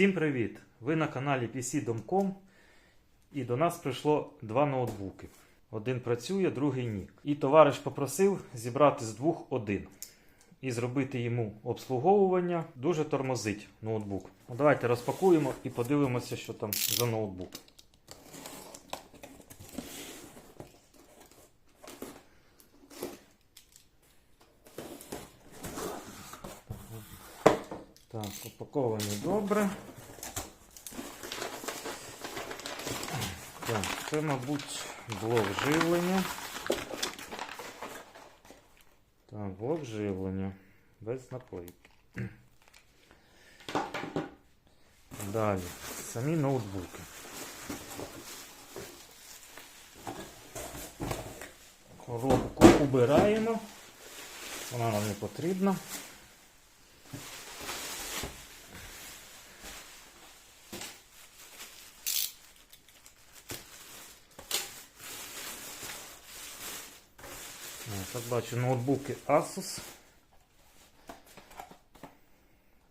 Всім привіт! Ви на каналі PC.com і до нас прийшло два ноутбуки. Один працює, другий ні. І товариш попросив зібрати з двох один і зробити йому обслуговування. Дуже тормозить ноутбук. Ну, давайте розпакуємо і подивимося, що там за ноутбук. Так, упаковані добре. Так, це, мабуть, блок живлення. Так, блок живлення. Без наклейки. Далі. Самі ноутбуки. Коробку убираємо. Вона нам не потрібна. Е, Так, бачу ноутбуки Asus.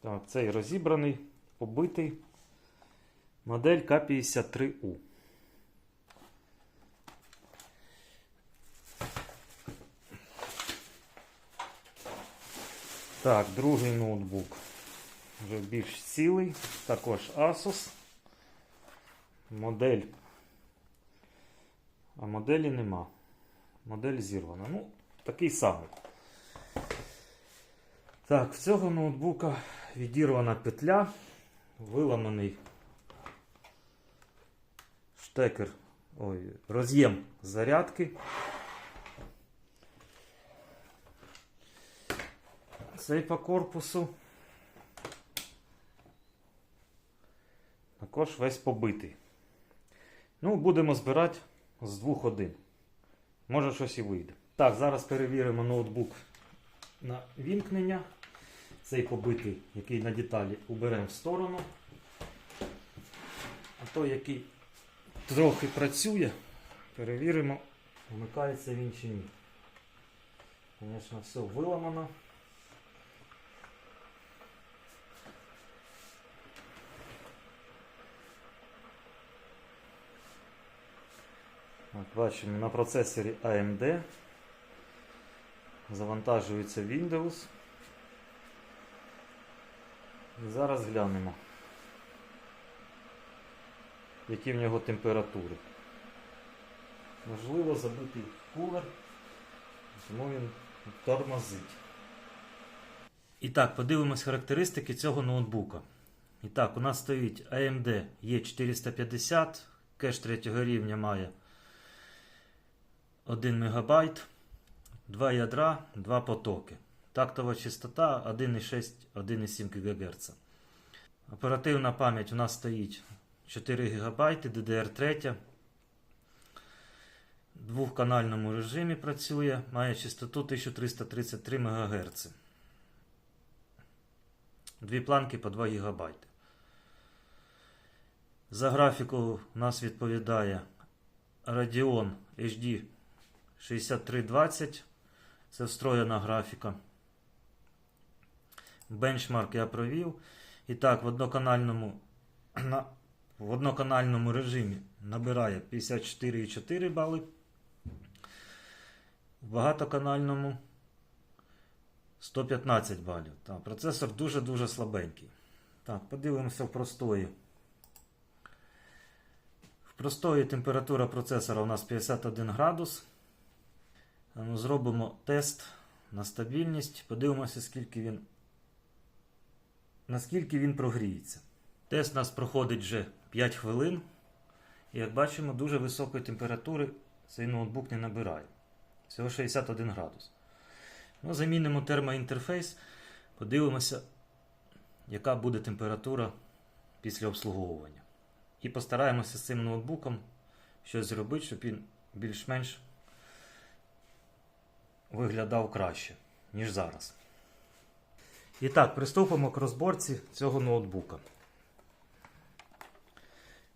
Так, цей розібраний, побитий. Модель К53У. Так, другий ноутбук. Вже більш цілий. Також Asus. Модель. А моделі нема. Модель зірвана. Ну, такий самий. Так, в цього ноутбука відірвана петля, виламаний штекер, ой, роз'єм зарядки. Цей по корпусу. Також весь побитий. Ну, будемо збирати з двох один. Може щось і вийде. Так, зараз перевіримо ноутбук на вімкнення. Цей побитий, який на деталі, уберемо в сторону. А той, який трохи працює, перевіримо, вмикається він чи ні. Звісно, все виламано. От бачимо на процесорі AMD. Завантажується Windows. І зараз глянемо, які в нього температури. Можливо, забитий кулер, тому він тормозить. І так, подивимось характеристики цього ноутбука. І так, у нас стоїть AMD E450, кеш третього рівня має 1 МБ, 2 ядра, 2 потоки. Тактова частота 1,6, 1,7 ГГц. Оперативна пам'ять у нас стоїть 4 ГБ, DDR3. В двохканальному режимі працює, має частоту 1333 МГц. Дві планки по 2 ГБ. За графіку у нас відповідає Radeon HD 6320. Це встроєна графіка. Бенчмарк я провів. І так, в одноканальному, на, в одноканальному режимі набирає 54,4 бали. В багатоканальному 115 балів. Так, процесор дуже-дуже слабенький. Так, подивимося в простої. В простої температура процесора у нас 51 градус. Ну, Зробимо тест на стабільність. Подивимося, скільки він, наскільки він прогріється. Тест у нас проходить вже 5 хвилин. І як бачимо, дуже високої температури цей ноутбук не набирає. Всього 61 градус. Ну, Замінимо термоінтерфейс. Подивимося, яка буде температура після обслуговування. І постараємося з цим ноутбуком щось зробити, щоб він більш-менш виглядав краще, ніж зараз. І так, приступимо к розборці цього ноутбука.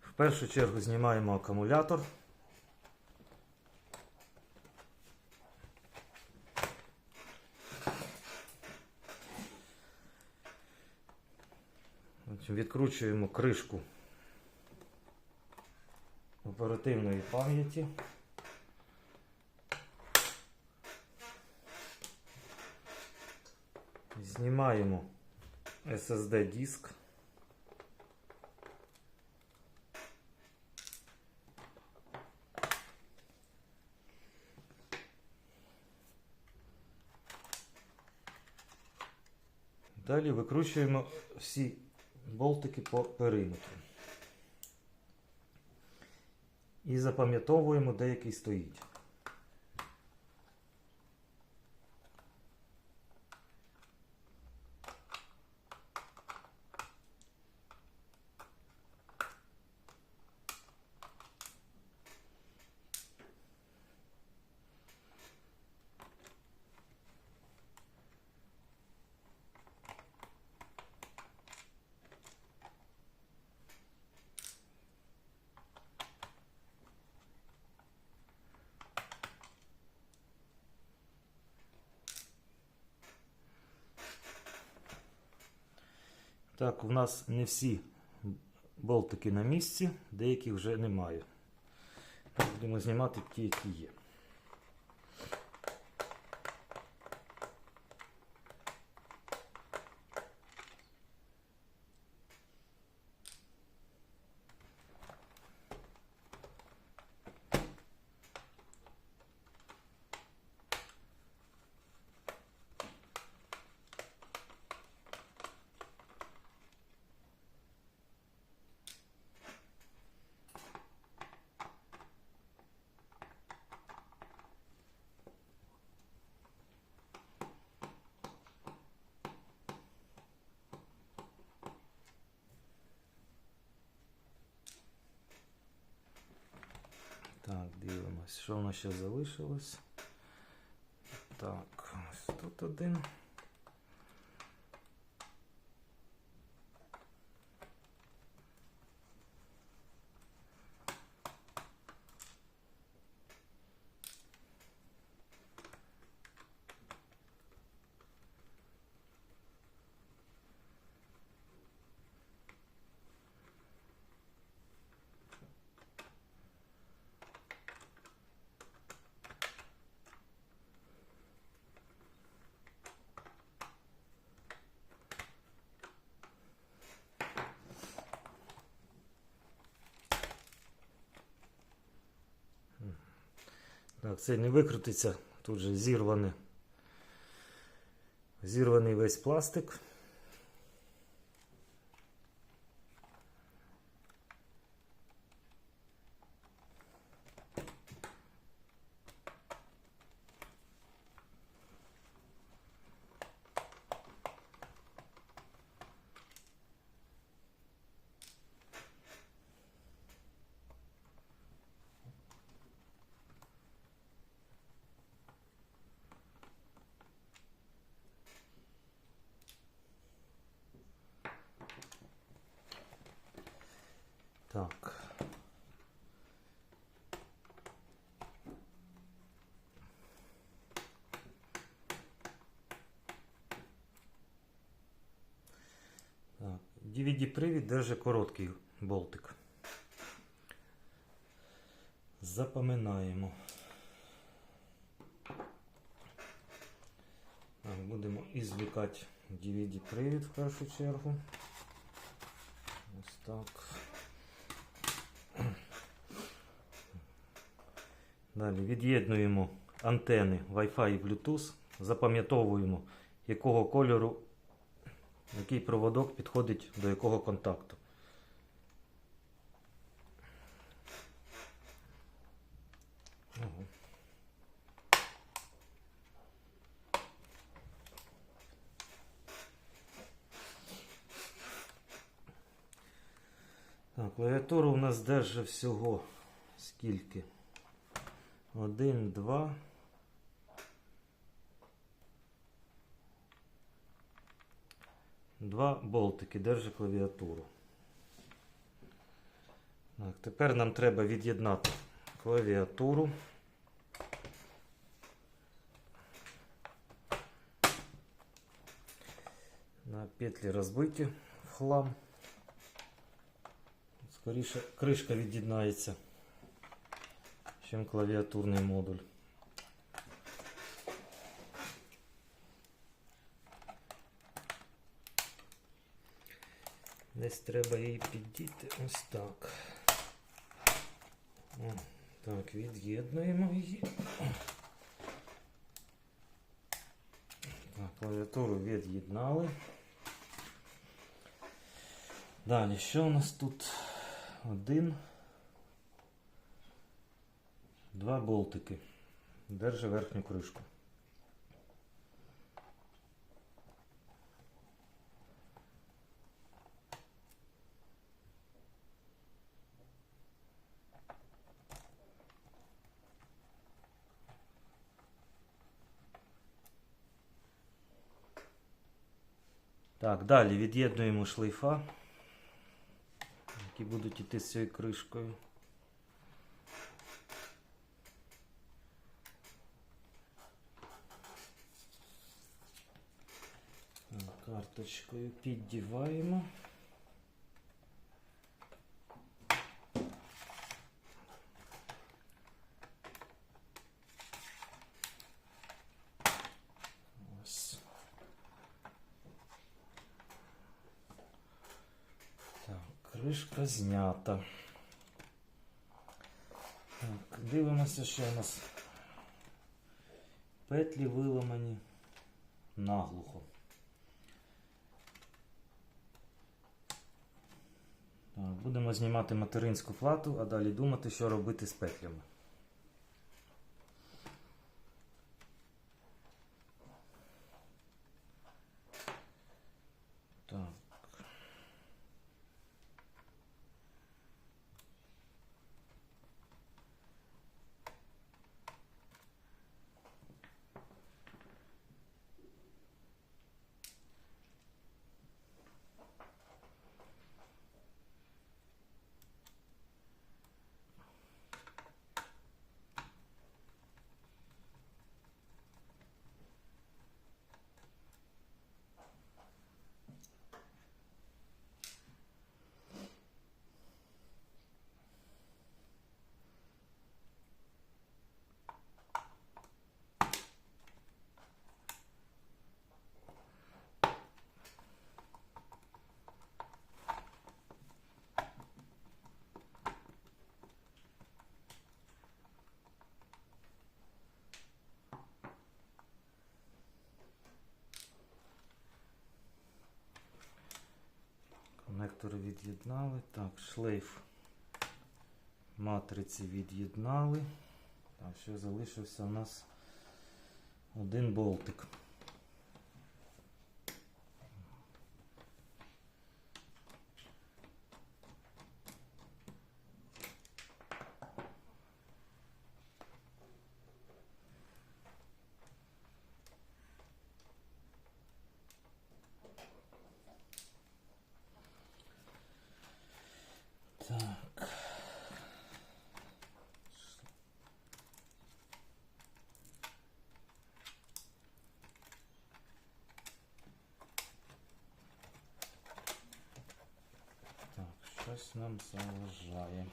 В першу чергу знімаємо акумулятор. Відкручуємо кришку оперативної пам'яті. Знімаємо SSD диск. Далі викручуємо всі болтики по периметру. І запам'ятовуємо, де який стоїть. Так, у нас не всі болтики на місці, деяких вже немає. Будемо знімати ті, які є. Так, дивимось, що в нас ще залишилось. Так, ось тут один. Так, це не викрутиться. Тут же зірваний, Зірваний весь пластик. Так. DVD-привід держить короткий болтик. Запам'ятаємо. Так, будемо ізвлікати DVD-привід в першу чергу. Ось так. Далі від'єднуємо антени Wi-Fi і Bluetooth, запам'ятовуємо, якого кольору який проводок підходить до якого контакту. Так, клавіатура у нас держить всього скільки? Один, два. Два болтики держить клавіатуру. Так, тепер нам треба від'єднати клавіатуру. На петлі розбиті в хлам. скоріше кришка від'єднається, чим клавіатурний модуль. Десь треба її піддіти ось так. О, так, від'єднуємо її. Так, клавіатуру від'єднали. Далі, що у нас тут? Один. Два болтики. Держи верхню кришку. Так, далі від'єднуємо шлейфа, які будуть йти з цією кришкою. Так, піддіваємо. Кришка знята. Так, дивимося, що у нас петлі виламані наглухо. Так, будемо знімати материнську плату, а далі думати, що робити з петлями. Так. Конектори від'єднали. Так, шлейф матриці від'єднали. А ще залишився у нас один болтик. щось нам заважає.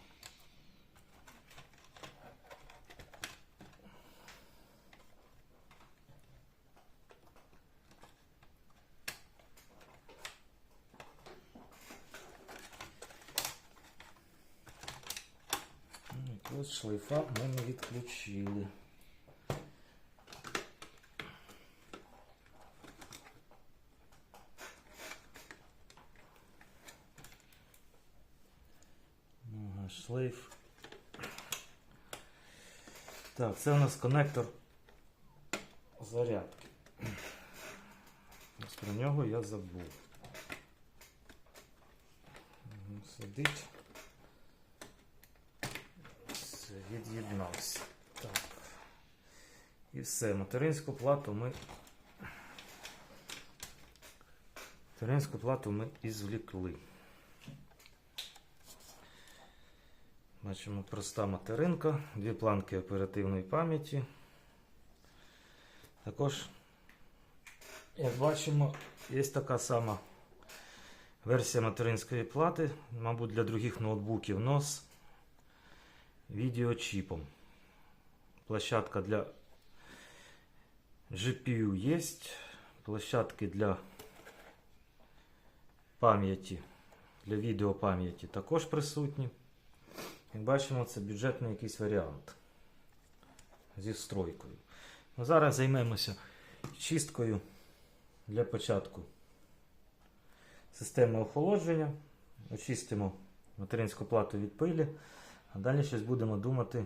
Ну, і ось шлейфа ми не відключили. Шлейф. Так, це у нас коннектор зарядки. Ось про нього я забув. Сидить. Все, від'єднався. Так. І все, материнську плату ми. Материнську плату ми ізвлікли. Бачимо проста материнка, дві планки оперативної пам'яті. Також, як бачимо, є така сама Версія материнської плати, мабуть, для других ноутбуків NOS відеочіпом. Площадка для GPU є. Площадки для пам'яті, для відеопам'яті також присутні. Як бачимо, це бюджетний якийсь варіант зі встройкою. Ну, зараз займемося чисткою для початку системи охолодження. Очистимо материнську плату від пилі, а далі щось будемо думати,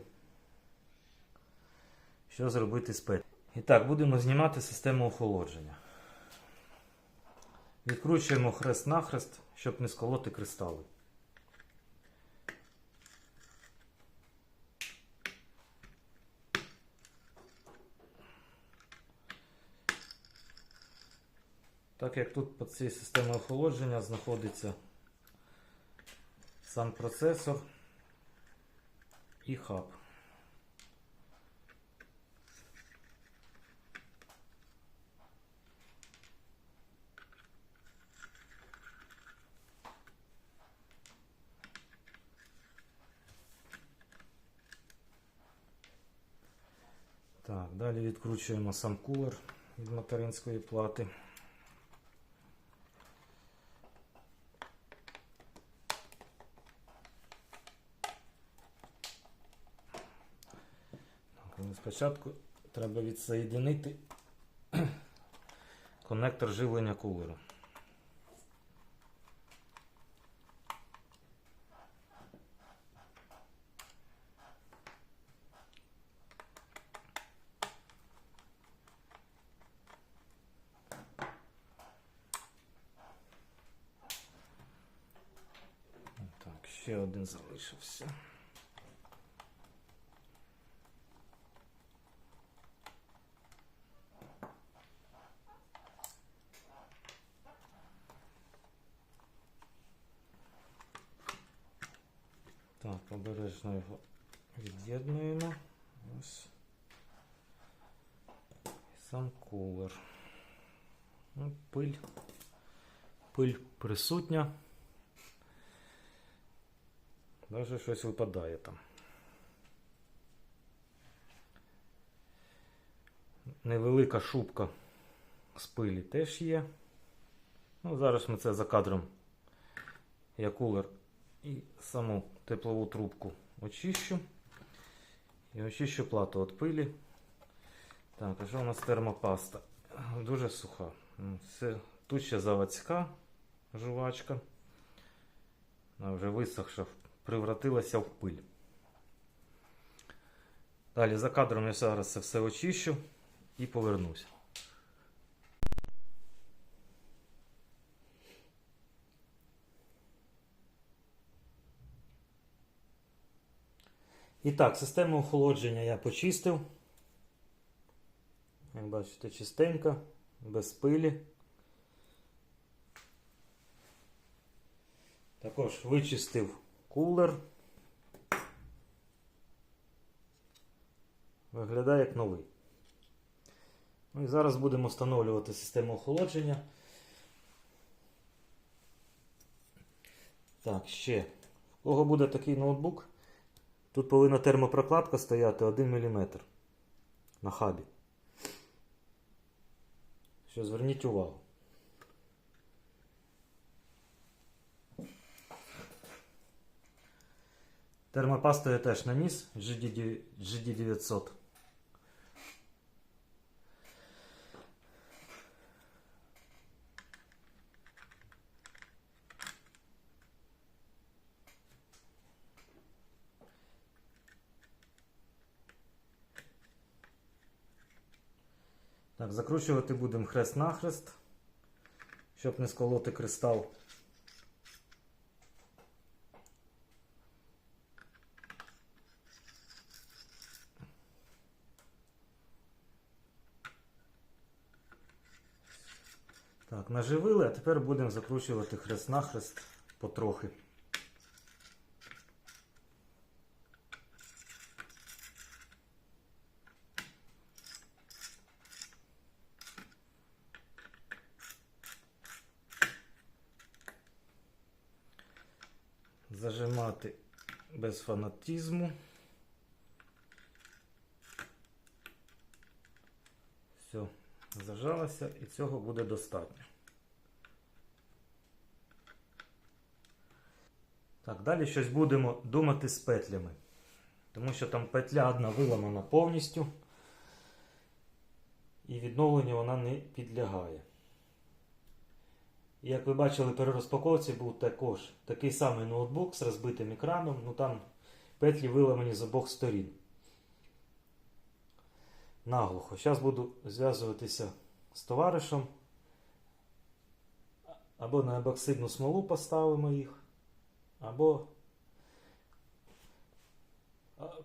що зробити з петлі. І так, будемо знімати систему охолодження. Відкручуємо хрест-нахрест, щоб не сколоти кристали. Так як тут під цією системою охолодження знаходиться сам процесор і хаб. Так, далі відкручуємо сам кулер від материнської плати. Так, але Спочатку треба відсоєдинити коннектор живлення кулера. Так, ще один залишився. Так, обережно його від'єднуємо. Ось. І Сам кулер. Ну, пиль. Пиль присутня. Даже щось випадає там. Невелика шубка з пилі теж є. Ну, зараз ми це за кадром. Я кулер і саму теплову трубку очищу. І очищу плату від пилі. Так, а що у нас термопаста? Дуже суха. Це ще заводська жувачка. Вона вже висохша, превратилася в пиль. Далі за кадром я зараз це все очищу і повернуся. І так, систему охолодження я почистив. Як бачите, чистенько, без пилі. Також вичистив кулер. Виглядає як новий. Ну і зараз будемо встановлювати систему охолодження. Так, ще. В кого буде такий ноутбук? Тут повинна термопрокладка стояти 1 мм на хабі. Що зверніть увагу. Термопасту я теж наніс GD, GD900. Так, закручувати будемо хрест-нахрест, щоб не сколоти кристал. Так, наживили, а тепер будемо закручувати хрест-нахрест потрохи. зажимати без фанатізму. Все, зажалося і цього буде достатньо. Так, далі щось будемо думати з петлями. Тому що там петля одна виламана повністю. І відновленню вона не підлягає. Як ви бачили, при розпаковці був також такий самий ноутбук з розбитим екраном, ну там петлі виламані з обох сторін. Наглухо. Зараз буду зв'язуватися з товаришем. Або на ебоксидну смолу поставимо їх, або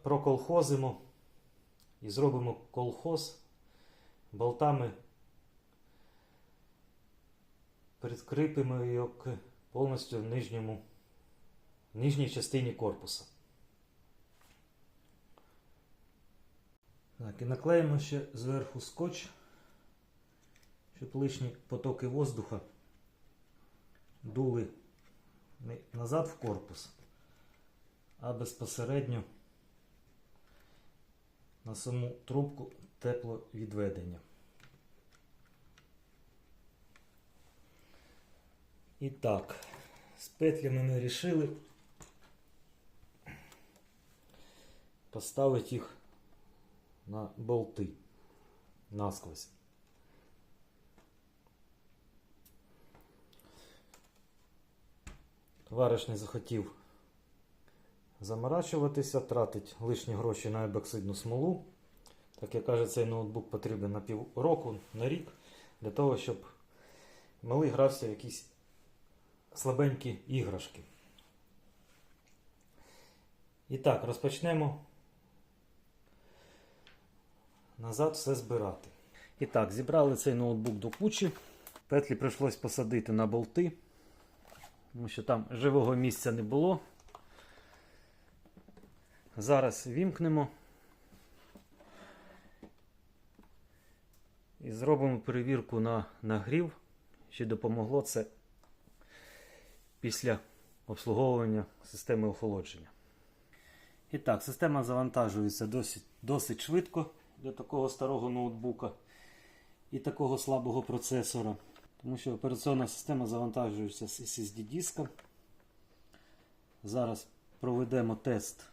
проколхозимо і зробимо колхоз болтами прикріпимо його повністю нижньому, нижній частині корпуса. Так, і наклеїмо ще зверху скотч, щоб лишні потоки воздуха дули не назад в корпус, а безпосередньо на саму трубку тепловідведення. І так, з петлями ми вирішили поставити їх на болти насквозь. Товариш не захотів заморачуватися, тратить лишні гроші на ебоксидну смолу. Так як каже, цей ноутбук потрібен на півроку, на рік, для того, щоб малий грався в якісь слабенькі іграшки. І так, розпочнемо назад все збирати. І так, зібрали цей ноутбук до кучі. Петлі прийшлось посадити на болти, тому що там живого місця не було. Зараз вімкнемо і зробимо перевірку на нагрів, чи допомогло це після обслуговування системи охолодження. І так, система завантажується досить, досить швидко для такого старого ноутбука і такого слабого процесора. Тому що операційна система завантажується з SSD диска. Зараз проведемо тест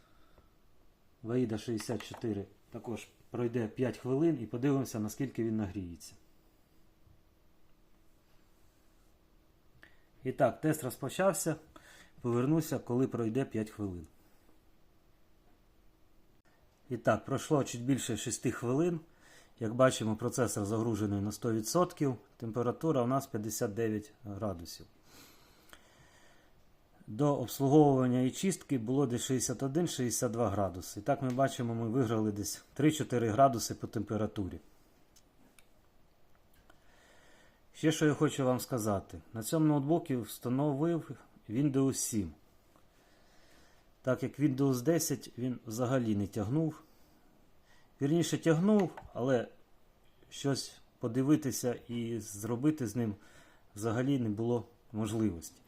VAIDA 64. Також пройде 5 хвилин і подивимося, наскільки він нагріється. І так, тест розпочався. Повернуся, коли пройде 5 хвилин. І так, пройшло чуть більше 6 хвилин. Як бачимо, процесор загружений на 100%. Температура у нас 59 градусів. До обслуговування і чистки було десь 61-62 градуси. І так ми бачимо, ми виграли десь 3-4 градуси по температурі. Ще що я хочу вам сказати. На цьому ноутбуці встановив Windows 7. Так як Windows 10 він взагалі не тягнув. Вірніше тягнув, але щось подивитися і зробити з ним взагалі не було можливості.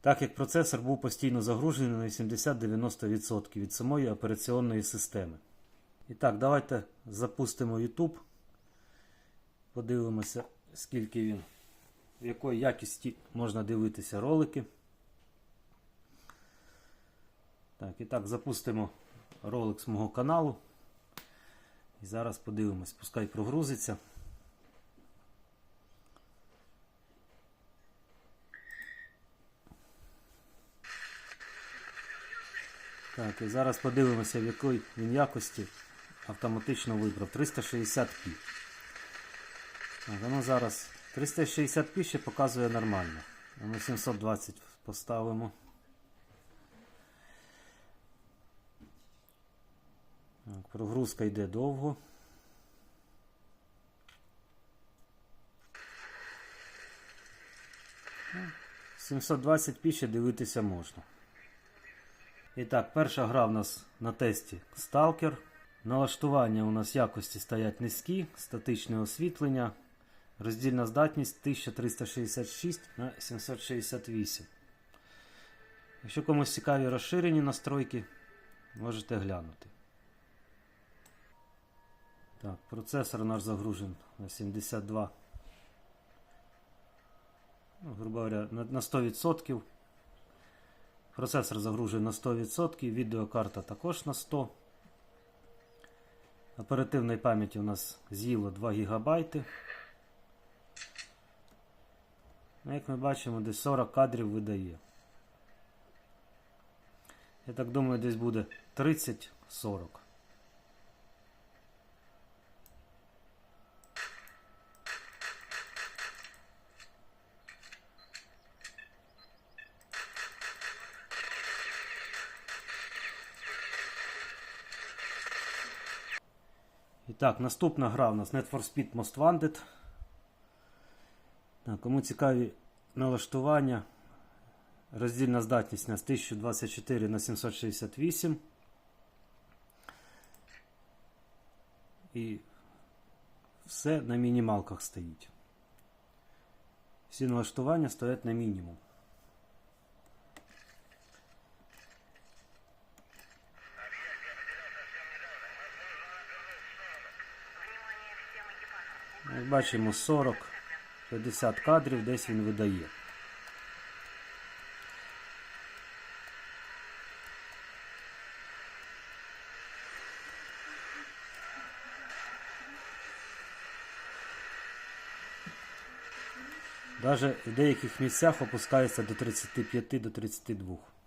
Так як процесор був постійно загружений на 80-90% від самої операційної системи. І так, давайте запустимо YouTube. Подивимося, скільки він, в якої якісті можна дивитися ролики. Так, і так, запустимо ролик з мого каналу. І зараз подивимось, пускай прогрузиться. Так, і зараз подивимося, в якій він якості автоматично вибрав. 360p. Так, воно зараз 360p ще показує нормально. Ми 720 поставимо. Прогрузка йде довго. Ну, 720p ще дивитися можна. І так, перша гра в нас на тесті Stalker. Налаштування у нас якості стоять низькі, статичне освітлення. Роздільна здатність 1366 на 768. Якщо комусь цікаві розширені настройки, можете глянути. Так, процесор наш загружен на 72. Ну, грубо говоря, на, на 100%. Процесор загружений на 100%, відеокарта також на 100. Оперативної пам'яті у нас з'їло 2 ГБ. Ну, як ми бачимо, десь 40 кадрів видає. Я так думаю, десь буде 30-40. Так, наступна гра у нас Need for Speed Most Wanted. Так, кому цікаві налаштування, роздільна здатність у нас 1024 на 768. І все на мінімалках стоїть. Всі налаштування стоять на мінімум. Бачимо, 40-50 кадрів десь він видає. Даже в деяких місцях опускається до 35 до 32.